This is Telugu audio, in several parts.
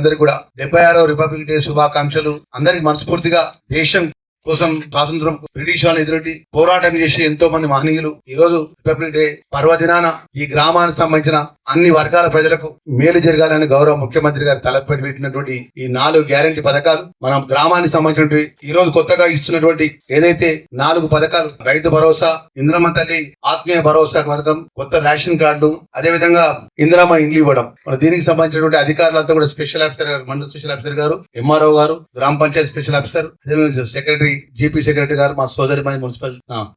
ఇక్కడ కూడా. డెబ్బై ఆరో రిపబ్లిక్ డే శుభాకాంక్షలు. అందరికి మనస్ఫూర్తిగా దేశం కోసం స్వాతంత్రం బ్రిటిష్ వాళ్ళని ఎదురొట్టి పోరాటం చేసి ఎంతో మంది మహనీయులు. ఈ రోజు రిపబ్లిక్ డే పర్వదినాన ఈ గ్రామానికి సంబంధించిన అన్ని వర్గాల ప్రజలకు మేలు జరగాలని గౌరవ ముఖ్యమంత్రి గారు తలపెట్టి పెట్టినటువంటి ఈ నాలుగు గ్యారంటీ పథకాలు మనం గ్రామానికి సంబంధించినటువంటి ఈ రోజు కొత్తగా ఇస్తున్నటువంటి ఏదైతే నాలుగు పథకాలు రైతు భరోసా ఇంద్రమ్మ తల్లి ఆత్మీయ భరోసా పథకం కొత్త రేషన్ కార్డు అదే విధంగా ఇందిరమ్మ ఇండ్లు ఇవ్వడం. మన దీనికి సంబంధించినటువంటి అధికారులంతా కూడా స్పెషల్ ఆఫీసర్ గారు మండల స్పెషల్ ఆఫీసర్ గారు ఎంఆర్ఓ గారు గ్రామ panchayat special officer secretary secretary GP secretary గారు మా సోదరి మున్సిపల్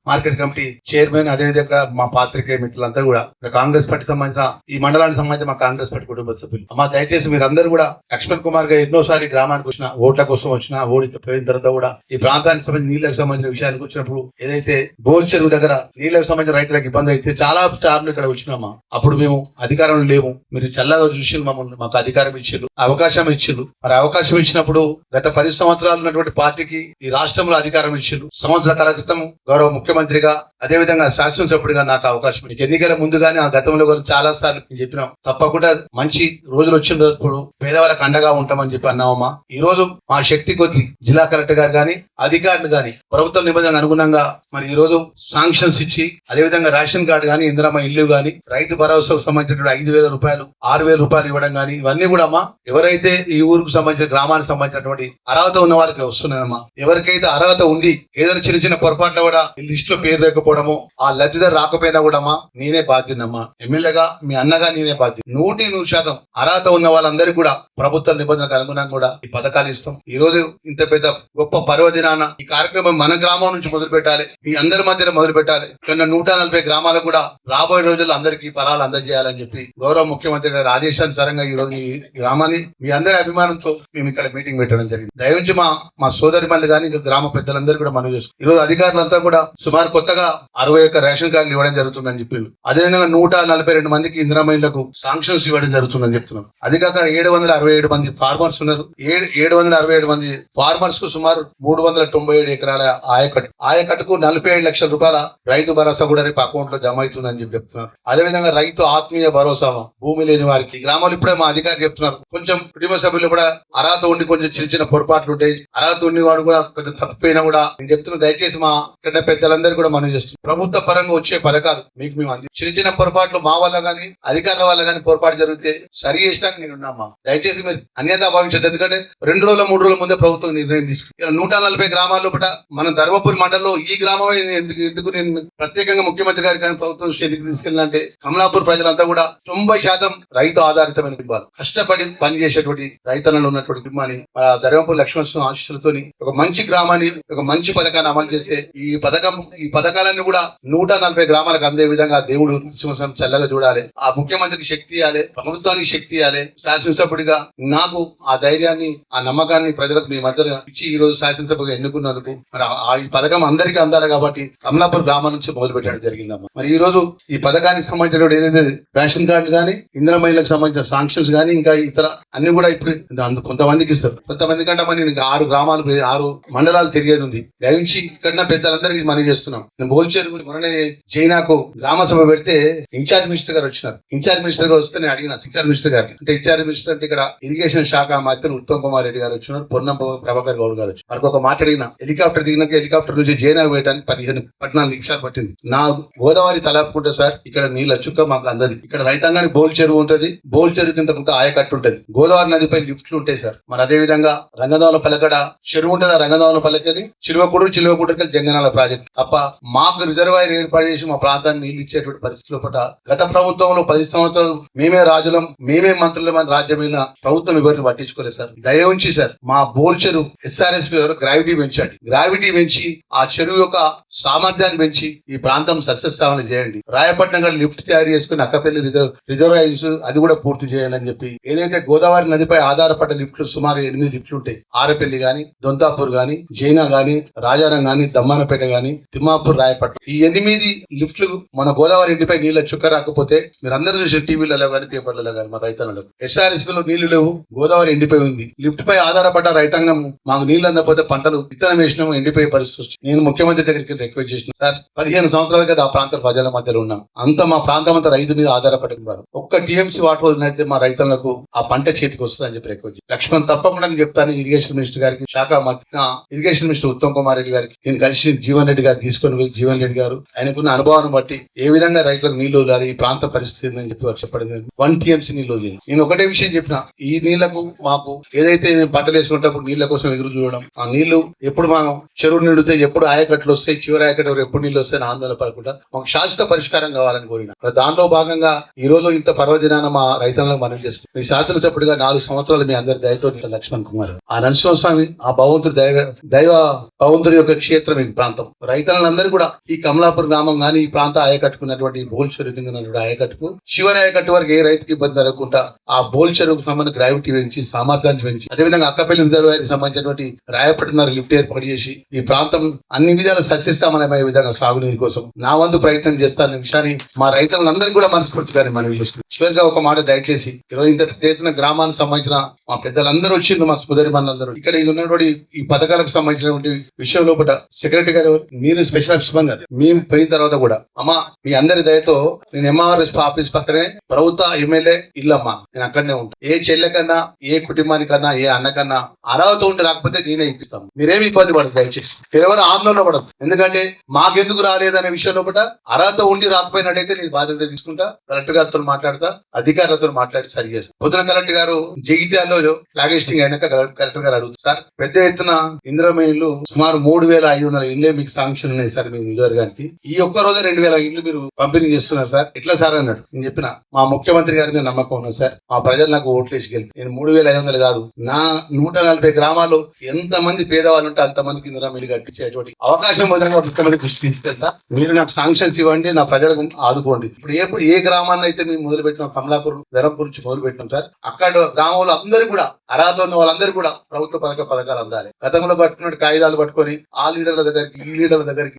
మార్కెట్ కమిటీ చైర్మన్ అదేవిధంగా మా పాత్రికేయ మిత్రులంతా కూడా కాంగ్రెస్ పార్టీ సంబంధించిన ఈ మండలానికి సంబంధించిన మా కాంగ్రెస్ పార్టీ కుటుంబ సభ్యులు. మా దయచేసి మీరందరూ కూడా లక్ష్మణ్ కుమార్ గారు ఎన్నోసారి గ్రామానికి వచ్చిన ఓట్ల కోసం వచ్చిన ఓడి పోయిన తర్వాత కూడా ఈ ప్రాంతానికి సంబంధించిన నీళ్ళకు సంబంధించిన విషయానికి వచ్చినప్పుడు ఏదైతే బోల్ చెరువు దగ్గర నీళ్ళకు సంబంధించిన రైతులకు ఇబ్బంది అయితే చాలా స్టార్లు ఇక్కడ వచ్చినామా? అప్పుడు మేము అధికారంలో లేము. మీరు చల్లగా చూసి మమ్మల్ని మాకు అధికారం ఇచ్చారు అవకాశం ఇచ్చారు మరి అవకాశం ఇచ్చినప్పుడు గత పది సంవత్సరాలు ఉన్నటువంటి పార్టీకి ఈ రాష్ట్ర రాష్ట్రంలో అధికారం ఇచ్చిండు సంవత్సరాల కాల క్రితం గౌరవ ముఖ్యమంత్రిగా అదే విధంగా శాసనసభ్యుడిగా నాకు అవకాశం మీకు ఎన్నికల ముందుగానే ఆ గతంలో కూడా చాలా సార్లు నేను చెప్పినాం తప్పకుండా మంచి రోజులు వచ్చినప్పుడు పేదవాళ్ళకి అండగా ఉంటామని చెప్పి అన్నామమ్మా ఈ రోజు మా శక్తి కొద్ది జిల్లా కలెక్టర్ గారు కానీ అధికారులు కానీ ప్రభుత్వ నిబంధనలకు అనుగుణంగా మరి ఈ రోజు శాంక్షన్స్ ఇచ్చి అదే విధంగా రేషన్ కార్డు కానీ ఇందిరమ్మ ఇల్లు కానీ రైతు భరోసాకు సంబంధించినటువంటి ఐదు వేల రూపాయలు ఆరు వేల రూపాయలు ఇవ్వడం కానీ ఇవన్నీ కూడా అమ్మా ఎవరైతే ఈ ఊరుకు సంబంధించిన గ్రామానికి సంబంధించినటువంటి అర్హత ఉన్న వాళ్ళకి వస్తున్నాయమ్మా. ఎవరికైతే అర్హత ఉండి ఏదైనా చిన్న చిన్న పొరపాటున కూడా ఈ లిస్ట్లో పేరు లేకపోవడము ఆ లబ్ధిదారు రాకపోయినా కూడా నేనే బాధ్యనమ్మా ఎమ్మెల్యేగా మీ అన్నగా నేనే బాధ్యత నూటి నూరు శాతం అర్హత ఉన్న వాళ్ళందరికీ కూడా ప్రభుత్వ నిబంధనలకు అనుగుణంగా కూడా ఈ పథకాలు ఇస్తాం. ఈ రోజు ఇంత పెద్ద గొప్ప పర్వదినాన ఈ కార్యక్రమం మన గ్రామం నుంచి మొదలు పెట్టాలి. మీ అందరి మధ్యన మొదలు పెట్టాలి. కన్నా నూట నలభై గ్రామాలకు కూడా రాబోయే రోజుల్లో అందరికీ ఫలాలు అందజేయాలని చెప్పి గౌరవ ముఖ్యమంత్రి గారి ఆదేశానుసారంగా ఈ రోజు ఈ గ్రామాన్ని మీ అందరి అభిమానంతో మేము ఇక్కడ మీటింగ్ పెట్టడం జరిగింది. దయవుంచి మా మా సోదరి మంది కానీ గ్రామ గ్రామ పెద్దలందరూ కూడా మనవి చేసుకున్నాం ఈ రోజు అధికారులంతా కూడా సుమారు కొత్తగా అరవై ఒక్క రేషన్ కార్డులు ఇవ్వడం జరుగుతుందని చెప్పి అదేవిధంగా నూట నలభై రెండు మందికి ఇందిరామహిళలకు సాంక్షన్స్ ఇవ్వడం జరుగుతుందని చెప్తున్నాం అది కాక ఏడు వందల అరవై ఏడు మంది ఫార్మర్స్ ఉన్నారు. ఏడు ఏడు వందల అరవై ఏడు మంది ఫార్మర్స్కు సుమారు మూడు వందల తొంభై ఏడు ఎకరాల ఆయకట్టు. ఆయకట్టుకు నలభై ఏడు లక్షల రూపాయల రైతు భరోసా కూడా రేపు అకౌంట్లో జమ అవుతుందని చెప్పి చెప్తున్నారు. అదేవిధంగా రైతు ఆత్మీయ భరోసా భూమి లేని వారికి. గ్రామాలు ఇప్పుడే మా అధికారి చెప్తున్నారు. కొంచెం కుటుంబ సభ్యులు కూడా అర్హత ఉండి కొంచెం చిన్న చిన్న పొరపాట్లు ఉంటాయి. అర్హత ఉండి వాడు కూడా కొంచెం తప్పైనా కూడా నేను చెప్తున్నా దయచేసి మా ఇక్కడ పెద్దలందరూ కూడా మనం చేస్తున్నాం ప్రభుత్వ పరంగా వచ్చే పథకాలు మీకు మేము అంది చిన్న చిన్న పొరపాట్లు మా వల్ల కానీ అధికారుల వల్ల కానీ పొరపాటు జరిగితే సరి చేసినాక నేను ఉన్నామా దయచేసి మీరు అన్యత భావించదు ఎందుకంటే రెండు రోజుల మూడు రోజుల ముందే ప్రభుత్వం నిర్ణయం తీసుకుంది. నూట నలభై గ్రామాల లోపల మన ధర్మపురి మండలంలో ఈ గ్రామమే ఎందుకు ఎందుకు నేను ప్రత్యేకంగా ముఖ్యమంత్రి గారి కానీ ప్రభుత్వం ఎందుకు తీసుకెళ్ళాలంటే కమలాపూర్ ప్రజలంతా కూడా తొంభై శాతం రైతు ఆధారితమైన కుటుంబాలు కష్టపడి పనిచేసేటువంటి రైతన్నలు ఉన్నటువంటి కుటుంబాన్ని మన ధర్మపురి లక్ష్మణ ఆశీస్సులతోని ఒక మంచి గ్రామాన్ని ఒక మంచి పథకాన్ని అమలు చేస్తే ఈ పథకం ఈ పథకాలన్నీ కూడా నూట నలభై గ్రామాలకు అందే విధంగా దేవుడు సింహసం చల్లగా చూడాలి. ఆ ముఖ్యమంత్రికి శక్తి ఇవ్వాలి ప్రభుత్వానికి శక్తి ఇవ్వాలి. శాసనసభ్యుడిగా నాకు ఆ ధైర్యాన్ని ఆ నమ్మకాన్ని ప్రజలకు మీ మధ్య ఇచ్చి ఈ రోజు శాసనసభగా ఎన్నుకున్నందుకు మరి ఆ- ఈ పథకం అందరికీ అందాలి కాబట్టి కమలాపూర్ గ్రామం నుంచి మొదలు పెట్టడం జరిగిందమ్మా. మరి ఈ రోజు ఈ పథకానికి సంబంధించిన ఏదైతే రేషన్ కార్డు కానీ ఇందిరా మహిళలకు సంబంధించిన సాంక్షన్స్ కానీ ఇంకా ఇతర అన్ని కూడా ఇప్పుడు కొంతమందికి ఇస్తారు. కొంతమంది కంటే మరి ఆరు గ్రామాలు ఆరు మండలాలు తిరిగేది ఉంది దయవించి ఇక్కడ పెద్దలందరికీ మనం చేస్తున్నాం. నేను బోల్చేరు మొన్ననే జైనాకు గ్రామ సభ పెడితే ఇన్ఛార్జ్ మినిస్టర్ గారు వచ్చినారు. ఇన్ఛార్జ్ మినిస్టర్ గారు వస్తే నేను అడిగిన ఇన్ఛార్జ్ మినిస్టర్ గారు అంటే ఇన్ఛార్జ్ మినిస్టర్ అంటే ఇక్కడ ఇరిగేషన్ శాఖ మంత్రులు ఉత్తమ్ కుమార్ రెడ్డి గారు వచ్చినారు పొన్నం ప్రభాకర్ గౌడ్ గారు వచ్చారు వారికి ఒక మాట అడిగిన హెలికాప్టర్ దిగినాక హెలికాప్టర్ నుంచి జైనా వేయడానికి పదిహేను పద్నాలుగు నిమిషాలు పట్టింది. నా గోదావరి తలాపుకుంటే సార్ ఇక్కడ నీళ్ళ చుక్క మాకు అందది ఇక్కడ రైతాంగానికి బోల్ చెరువు ఉంటుంది బోల్ చెరువు కింద కొంత ఆయకట్టు ఉంటుంది. గోదావరి నదిపై లిఫ్ట్లు ఉంటాయి సార్. మరి అదే విధంగా రంగదోల పలకడ చెరువు ఉంటది ఆ రంగదోల పలక ప్రాజెక్ట్ చిలువకూడు చిలువకూడకి జంగనాల ప్రాజెక్ట్. తప్ప మాకు రిజర్వాయర్ ఏర్పాటు చేసి మా ప్రాంతాన్ని నీళ్ళు ఇచ్చేటువంటి పరిస్థితుల పట గత ప్రభుత్వంలో పది సంవత్సరాలు మేమే రాజులం మేమే మంత్రులం అని రాజ్యమైన ప్రభుత్వం ఎవరిని పట్టించుకోలేదు సార్. దయ ఉంచి సార్ మా బోల్ చెరువు ఎస్ఆర్ఎస్ గ్రావిటీ పెంచండి. గ్రావిటీ పెంచి ఆ చెరువు యొక్క సామర్థ్యాన్ని పెంచి ఈ ప్రాంతం సస్యస్థాపన చేయండి. రాయపట్నం గారు లిఫ్ట్ తయారు చేసుకుని అక్కపల్లి రిజర్వ్ రిజర్వాయర్స్ అది కూడా పూర్తి చేయాలని చెప్పి ఏదైతే గోదావరి నదిపై ఆధారపడ్డ లిఫ్ట్లు సుమారు ఎనిమిది లిఫ్ట్లు ఉంటాయి. ఆరపల్లి గాని దొంతాపూర్ గాని చైనా గాని రాజారం గాని దమ్మానపేట గాని తిమ్మాపూర్ రాయపట్నం. ఈ ఎనిమిది లిఫ్ట్లు మన గోదావరి ఇంటిపై నీళ్ళ చుక్క రాకపోతే మీరు అందరూ చూసే టీవీలలో కానీ పేపర్లలో కానీ మన రైతాంగంలో ఎస్ఆర్ఎస్పీ లో నీళ్ళు లేవు గోదావరి ఎండిపోయి ఉంది. లిఫ్ట్ పై ఆధారపడ్డ రైతాంగం మాకు నీళ్ళు అందకపోతే పంటలు విత్తనం వేసినాము ఎండిపోయే పరిస్థితి నేను ముఖ్యమంత్రి దగ్గరికి రిక్వెస్ట్ చేసిన సార్ పదిహేను సంవత్సరాల కదా ఆ ప్రాంత ప్రజల మధ్యలో ఉన్నాం. అంత మా ప్రాంతం అంతా రైతు మీద ఆధారపడి ఉన్నారు ఒక్క టీఎంసీ వాటర్ వదిలినైతే మా రైతులకు ఆ పంట చేతికి వస్తుందని చెప్పి రిక్వెస్ట్ లక్ష్మణ్ తప్పకుండా నేను చెప్తాను ఇరిగేషన్ మినిస్టర్ గారికి శాఖ మంత్రి irrigation irrigation minister Uttam Kumar Reddy గారికి. నేను కలిసి జీవన్ రెడ్డి గారు తీసుకొని వెళ్ళి జీవన్ రెడ్డి గారు ఆయనకున్న అనుభవాన్ని బట్టి ఏ విధంగా రైతులకు నీళ్ళు వదిలాలి ఈ ప్రాంత పరిస్థితి అని చెప్పి వారు చెప్పడం వన్ టీఎంసీ నీళ్ళు వదిలింది. నేను ఒకటే విషయం చెప్పిన ఈ నీళ్ళకు మాకు ఏదైతే మేము పంటలు వేసుకునేటప్పుడు నీళ్ళ కోసం ఎదురు చూడడం ఆ నీళ్ళు ఎప్పుడు మనం చెరువు నిండితే ఎప్పుడు ఆయకట్లు వస్తాయి చివరి ఆయకట్టు వరకు ఎప్పుడు నీళ్ళు వస్తాయని ఆందోళన పడకుండా మాకు శాశ్వత పరిష్కారం కావాలని కోరిన. దానిలో భాగంగా ఈ రోజు ఇంత పర్వదినాన మా రైతులను మనం చేస్తున్నాం మీ శాసనసభ్యుడిగా నాలుగు సంవత్సరాలు మీ అందరి దయతో లక్ష్మణ్ కుమార్ ఆ నరసింహస్వామి ఆ భగవంతుడి దయ దైవ భగవంతుడి యొక్క క్షేత్రం ఈ ప్రాంతం. రైతులందరూ కూడా ఈ కమలాపూర్ గ్రామం గాని ఈ ప్రాంత ఆయకట్టుకున్నటువంటి బోల్ చెరువు ఆయకట్టుకు చివరి ఆయకట్టు వరకు ఏ రైతుకి ఇబ్బంది జరగకుండా ఆ బోల్చెరుకు సంబంధించి సంబంధించిన గ్రావిటీ పెంచి సామర్థ్యాన్ని పెంచి అదేవిధంగా అక్కపల్లి రిజర్వాయర్ సంబంధించినటువంటి రాయపట్టిన లిఫ్ట్ ఏర్పాటు చేసి ఈ ప్రాంతం అన్ని విధాల సస్యస్థామనమయ్యే విధంగా సాగునీరు కోసం నా వంతు ప్రయత్నం చేస్తాను విషయాన్ని మా రైతులందరికీ కూడా మనస్ఫూర్తిగా మనం చేసుకుంటాం చివరిగా ఒక మాట దయచేసి ఈరోజు ఇంత గ్రామానికి సంబంధించిన మా పెద్దలందరూ వచ్చిండ్రు మా సుదరి మనందరూ ఇక్కడ ఉన్నటువంటి ఈ పథకాలకు సంబంధించి సంబంధించినటువంటి విషయం లోపల సెక్రటరీ గారు మీరు స్పెషల్ ఆఫీస్ కాదు. మేము పోయిన తర్వాత కూడా అమ్మా మీ అందరి దయతో నేను ఎంఆర్ఎస్ ఆఫీస్ పక్కనే ప్రభుత్వ ఎమ్మెల్యే ఇల్లమ్మా నేను అక్కడనే ఉంటాను ఏ చెల్లెకన్నా ఏ కుటుంబానికన్నా ఏ అన్నకన్నా అర్హత ఉంటే రాకపోతే నేనే ఇప్పిస్తాను మీరేమి ఇబ్బంది పడదు దయచేసి. మీరెవరు ఆందోళన పడదు ఎందుకంటే మాకెందుకు రాలేదనే విషయం లోపల అర్హత ఉండి రాకపోయినట్టయితే నేను బాధ్యత తీసుకుంటా. కలెక్టర్ గారితో మాట్లాడతా అధికారులతో మాట్లాడి సరి చేస్తా. పొద్దున కలెక్టర్ గారు జగిత్యాలలో ఫ్లాగేస్టింగ్ అయినాక కలెక్టర్ గారు అడుగుతారు సార్ పెద్ద ఎత్తున ముప్పై ఇల్లు సుమారు మూడు వేల ఐదు వందల ఇళ్ళే మీకు శాంక్షన్ ఉన్నాయి సార్ మీ గారికి. ఈ ఒక్క రోజు రెండు వేల ఇల్లు మీరు పంపిణీ చేస్తున్నారు సార్. ఎట్లా సార్ అన్నాడు? నేను చెప్పిన మా ముఖ్యమంత్రి గారి మీద నమ్మకం ఉన్నది సార్. మా ప్రజలు నాకు ఓట్లు వేసి గెలిపి నేను మూడు వేల ఐదు వందలు కాదు నా నూట నలభై గ్రామాల్లో ఎంత మంది పేదవాళ్ళు ఉంటే అంత మందికి ఇందిరా ఇల్లు కట్టించేటువంటి అవకాశం విధంగా ముఖ్యమంత్రి కృషి తీసుకెళ్తా మీరు నాకు శాంక్షన్స్ ఇవ్వండి నా ప్రజలకు ఆదుకోండి. ఇప్పుడు ఏ ఏ గ్రామాన్ని అయితే మేము మొదలు పెట్టినాం కమలాపూర్ ధరంపూర్ నుంచి మొదలు పెట్టినాం సార్ అక్కడ గ్రామంలో అందరూ కూడా అర్హత ఉన్న వాళ్ళందరూ కూడా ప్రభుత్వ పథక పథకాలు అందాలి. గతంలో పట్టుకున్న కాగితాలు పట్టుకొని ఆ లీడర్ల దగ్గరికి ఈ లీడర్ల దగ్గరికి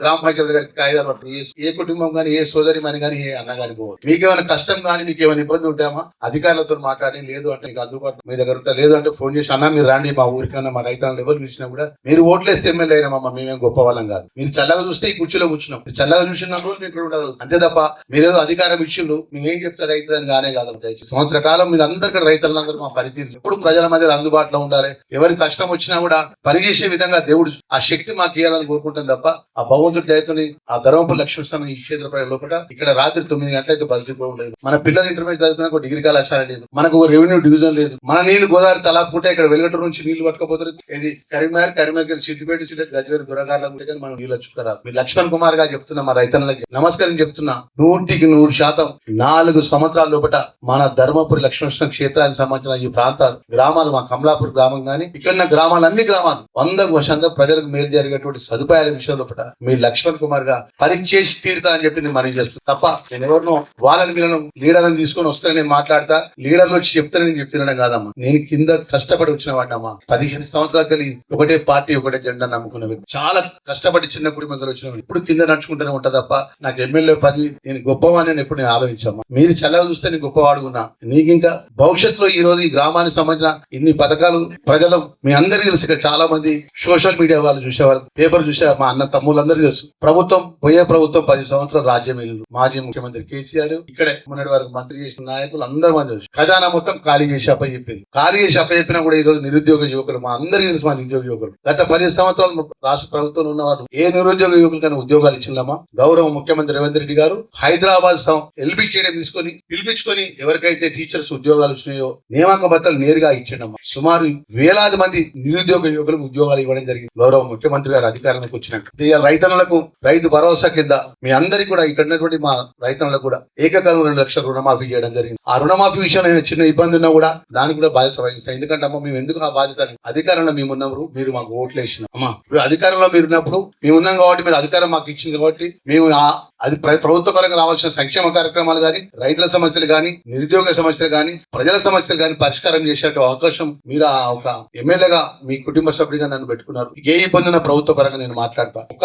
గ్రామ పంచాయతీ దగ్గరికి కాగితాలు పట్టుకుని ఏ- కుటుంబం కానీ ఏ సోదరి మని కానీ ఏ అన్న కానీ పోవచ్చు మీకేమైనా కష్టం కానీ మీకు ఏమైనా ఇబ్బంది ఉంటామా అధికారులతో మాట్లాడి లేదు అంటే మీకు అందుబాటులో మీ దగ్గర ఉంటా లేదు అంటే ఫోన్ చేసి అన్న మీరు రండి మా ఊరికన్నా మా రైతాంగం ఎవరు పిలిచినా కూడా మీరు ఓట్లేస్తే ఎమ్మెల్యే అయినామమ్మా మేమేం గొప్ప వాళ్ళం కాదు. మీరు చల్లగా చూస్తే ఈ కుర్చీలో కూర్చున్నాం. చల్లగా చూసిన రోజు మీకు ఇక్కడ ఉండదు. అంతే తప్ప మీరేదో అధికారం ఇచ్చిండు మేమేం చెప్తే రైతు కానే కాదు సంవత్సర కాలం మీరు అందరికీ రైతులందరూ మా పరిస్థితి ఎప్పుడు ప్రజల మధ్య అందుబాటులో ఉండాలి. ఎవరి కష్టం వచ్చినా కూడా పనిచేసే విధంగా దేవుడు ఆ శక్తి మాకు ఇవ్వాలని కోరుకుంటాం తప్ప ఆ భగవంతుడి దయతోని ఆ ధర్మపు లక్ష్మీస్వామి ఈ క్షేత్ర లోపల ఇక్కడ రాత్రి తొమ్మిది గంటలైతే బస్సు లేదు. మన పిల్లలు ఇంటర్మీడియట్ చదువుతున్నా ఒక డిగ్రీ కళాశాల లేదు. మనకు ఒక రెవెన్యూ డివిజన్ లేదు. మన నీళ్ళు గోదావరి తలాపుకుంటే ఇక్కడ వెలుగటూరు నుంచి నీళ్ళు పట్టుకపోతారు. ఇది కరీంనగర్ కరీంనగర్ సిద్దిపేట సిటీ గజ్వేరి దురగార్ల కానీ మనం నీళ్ళు చుక్కరాదు మీరు లక్ష్మణ్ కుమార్ గారు చెప్తున్నా మా రైతన్నలకి నమస్కారం చెప్తున్నా. నూటికి నూరు శాతం నాలుగు సంవత్సరాల లోపల మన ధర్మపురి లక్ష్మణ క్షేత్రానికి సంబంధించిన ఈ ప్రాంతాలు గ్రామాలు మా కమలాపూర్ గ్రామం కానీ ఇక్కడ ఉన్న గ్రామాలు అన్ని గ్రామాలు వందకు శాతం ప్రజలకు మేలు జరిగేటువంటి సదుపాయాల విషయంలో లోపల మీ లక్ష్మణ్ కుమార్గా పరీక్ష చేసి తీరుతా అని చెప్పి నేను మనవి చేస్తాను తప్ప నేను ఎవరినో వాళ్ళని వీళ్ళను లీడర్ని తీసుకొని వస్తానని మాట్లాడతా లీడర్లు వచ్చి చెప్తానని నేను చెప్తున్నాను కాదమ్మా. నేను కింద కష్టపడి వచ్చిన వాడినమ్మా పదిహేను సంవత్సరాలు కలిగి ఒకటే పార్టీ ఒకటే జెండా నమ్ముకున్న వ్యక్తి. చాలా కష్టపడి చిన్న కుటుంబంలో వచ్చిన ఇప్పుడు కింద నడుచుకుంటూనే ఉంటా తప్ప నాకు ఎమ్మెల్యే పది నేను గొప్పవాడిని అని ఎప్పుడు నేను ఆలోచించమ్మా. మీరు చల్లగా చూస్తే నేను గొప్పవాడుకున్నా నీకు ఇంకా భవిష్యత్తులో ఈ రోజు ఈ గ్రామానికి సంబంధించిన ఇన్ని పథకాలు ప్రజలు మీ అందరికీ తెలుసు ఇక్కడ చాలా మంది సోషల్ మీడియా వాళ్ళు చూసేవాళ్ళు పేపర్ చూసే మా అన్న తమ్ములందరూ తెలుసు. ప్రభుత్వం పోయే ప్రభుత్వం పది సంవత్సరాలు రాజ్యం వెళ్ళింది మాజీ ముఖ్యమంత్రి కేసీఆర్ ఇక్కడే మొన్నటి వరకు మంత్రి చేసిన నాయకులు అందరూ మంది తెలుసు. ఖజానా మొత్తం ఖాళీ చేసి అప్ప చెప్పింది. ఖాళీ చేసి అప్ప చెప్పినా కూడా ఈ రోజు నిరుద్యోగ యువకులు మా అందరికీ తెలుసు మా నిరుద్యోగ యువకులు. గత పది సంవత్సరాలు రాష్ట్ర ప్రభుత్వంలో ఉన్నవారు ఏ నిరుద్యోగ యువకులకైనా ఉద్యోగాలు ఇచ్చిందమ్మా గౌరవ ముఖ్యమంత్రి రేవంత్ రెడ్డి గారు హైదరాబాద్ ఎల్బీ చేయడం తీసుకొని పిలిపించుకొని ఎవరికైతే టీచర్స్ ఉద్యోగాలు వచ్చినాయో నియామక భత్తాలు నేరుగా ఇచ్చిండమ్మా. సుమారు వేలాది మంది నిరుద్యోగ యువకులకు ఉద్యోగాలు ఇవ్వడం జరిగింది. గౌరవ ముఖ్యమంత్రి గారు అధికారానికి వచ్చినట్టు రైతన్నలకు రైతు భరోసా కింద మీ అందరికీ కూడా ఇక్కడ ఉన్నటువంటి మా రైతన్నలకు కూడా ఏకకాలం రెండు లక్షల రుణమాఫీ చేయడం జరిగింది. ఆ రుణమాఫీ విషయంలో చిన్న ఇబ్బంది ఉన్నా కూడా దానికి కూడా బాధ్యత వహిస్తాయి ఎందుకంటే అమ్మ మేము ఎందుకు ఆ బాధ్యత అధికారంలో మేము ఉన్నప్పుడు మీరు మాకు ఓట్లు వేసిన అమ్మా ఇప్పుడు అధికారంలో మీరు ఉన్నప్పుడు మేము ఉన్నాం కాబట్టి మీరు అధికారం మాకు ఇచ్చింది కాబట్టి మేము అది ప్రభుత్వ పరంగా రావాల్సిన సంక్షేమ కార్యక్రమాలు కానీ రైతుల సమస్యలు కానీ నిరుద్యోగ సమస్యలు కానీ ప్రజల సమస్యలు కానీ పరిష్కారం చేసే అవకాశం మీరు ఒక ఎమ్మెల్యేగా మీ కుటుంబ సభ్యుడిగా నన్ను పెట్టుకున్నారు. ఏ ఇబ్బంది ఉన్నా ప్రభుత్వ పరంగా నేను మాట్లాడతా. ఒక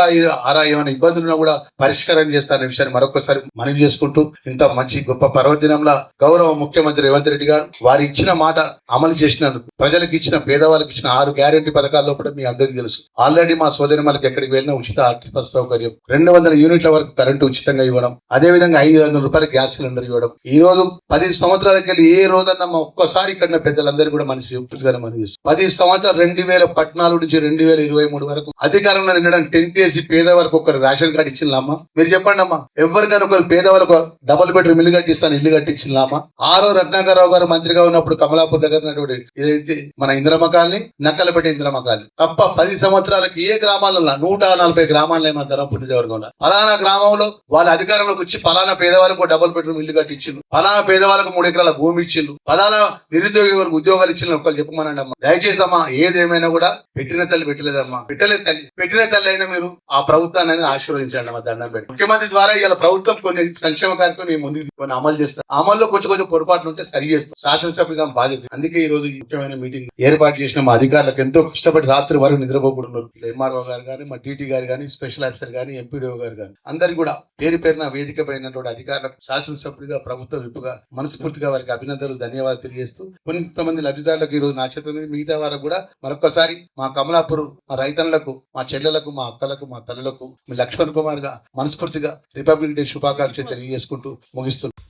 ఆరా ఏమైనా ఇబ్బందులు ఉన్నా కూడా పరిష్కారం చేస్తానే విషయాన్ని మరొకసారి మనవి చేసుకుంటూ ఇంత మంచి గొప్ప పర్వదినంలో గౌరవ ముఖ్యమంత్రి రేవంత్ రెడ్డి గారు వారు ఇచ్చిన మాట అమలు చేసినందుకు ప్రజలకు ఇచ్చిన పేదవాళ్ళకి ఇచ్చిన ఆరు గ్యారెంటీ పథకాల్లో కూడా మీ అందరికీ తెలుసు. ఆల్రెడీ మా సోదరి మనకి ఎక్కడికి వెళ్ళిన ఉచిత ఆర్థిక సౌకర్యం రెండు వందల యూనిట్ల వరకు కరెంటు ఉచితంగా ఇవ్వడం అదే విధంగా ఐదు వందల రూపాయల గ్యాస్ సిలిండర్ ఇవ్వడం. ఈ రోజు పది సంవత్సరాలకి వెళ్ళి ఏ రోజన్నా ఒక్కసారి ఇక్కడ పెద్దలందరూ కూడా మనిషి చెప్తుగానే మనం పది సంవత్సరాలు రెండు వేల పద్నాలుగు నుంచి రెండు వేల ఇరవై మూడు వరకు అధికారంలో నిండడం టెంట్ వేసి పేద ఒకరు ఒక రేషన్ కార్డు ఇచ్చిందమ్మా మీరు చెప్పండి అమ్మా. ఎవరికైనా ఒక పేదవాళ్ళకు డబల్ డబుల్ బెడ్రూమ్ ఇల్లు కట్టిస్తాను ఇల్లు కట్టించిందామా ఆరో రత్నాకరరావు గారు మంత్రిగా ఉన్నప్పుడు కమలాపూర్ దగ్గర ఏదైతే మన ఇంద్రమ్మ కాలనీ నక్కలపేట ఇంద్రమ్మ కాలనీ. తప్ప పది సంవత్సరాలకి ఏ గ్రామాలలో నూట నలభై గ్రామాల్లో మా ధర్మపురి నియోజకవర్గంలో ఫలానా గ్రామంలో వాళ్ళ అధికారంలోకి వచ్చి ఫలానా పేదవాళ్ళకు డబుల్ బెడ్రూమ్ ఇల్లు కట్టించిండ్రు. ఫలానా పేదవాళ్ళకు మూడు ఎకరాల భూమి ఇచ్చిండు ఫలానా నిరుద్యోగి వరకు ఉద్యోగాలు ఇచ్చిన ఒకళ్ళు చెప్పమనండి అమ్మా. దయచేసి అమ్మా ఏదేమైనా కూడా పెట్టిన తల్లి పెట్టలేదమ్మా. పెట్టలేదు తల్లి. పెట్టిన తల్లి అయినా మీరు ఆ ప్రభుత్వాన్ని ఆశీర్వదించండి అమ్మా దండం పెట్టి. ముఖ్యమంత్రి ద్వారా ఇలా ప్రభుత్వం కొన్ని సంక్షేమ కార్యక్రమం మేము ముందుకు కొన్ని అమలు చేస్తాం. అమల్లో కొంచెం కొంచెం పొరపాట్లు ఉంటే సరి చేస్తాం. శాసనసభ్యుగా బాధ్యత. అందుకే ఈ రోజు ముఖ్యమైన మీటింగ్ ఏర్పాటు చేసిన మా అధికారులకు ఎంతో కష్టపడి రాత్రి వరకు నిద్రపోకుండా ఎంఆర్ఓ గారు కానీ మా టీటీ గారు కానీ స్పెషల్ ఆఫీసర్ కానీ ఎంపీడీఓ గారు కానీ అందరికి కూడా పేరు పేరున వేదిక పైనటువంటి అధికారులకు శాసనసభ్యుడిగా ప్రభుత్వ విప్పుగా మనస్ఫూర్తిగా వారికి అభినందనలు ధన్యవాదాలు తెలియజేస్తూ కొంతమంది లబ్ధిదారులకు ఈ రోజు నా చేత మిగతా వారికి కూడా మరొకసారి మా కమలాపూర్ మా రైతన్లకు మా చెల్లెలకు మా అక్కలకు మా తల్లులకు మీ లక్ష్మణ్ కుమార్గా మనస్ఫూర్తిగా రిపబ్లిక్ డే శుభాకాంక్షలు తెలియజేసుకుంటూ ముగిస్తున్నాను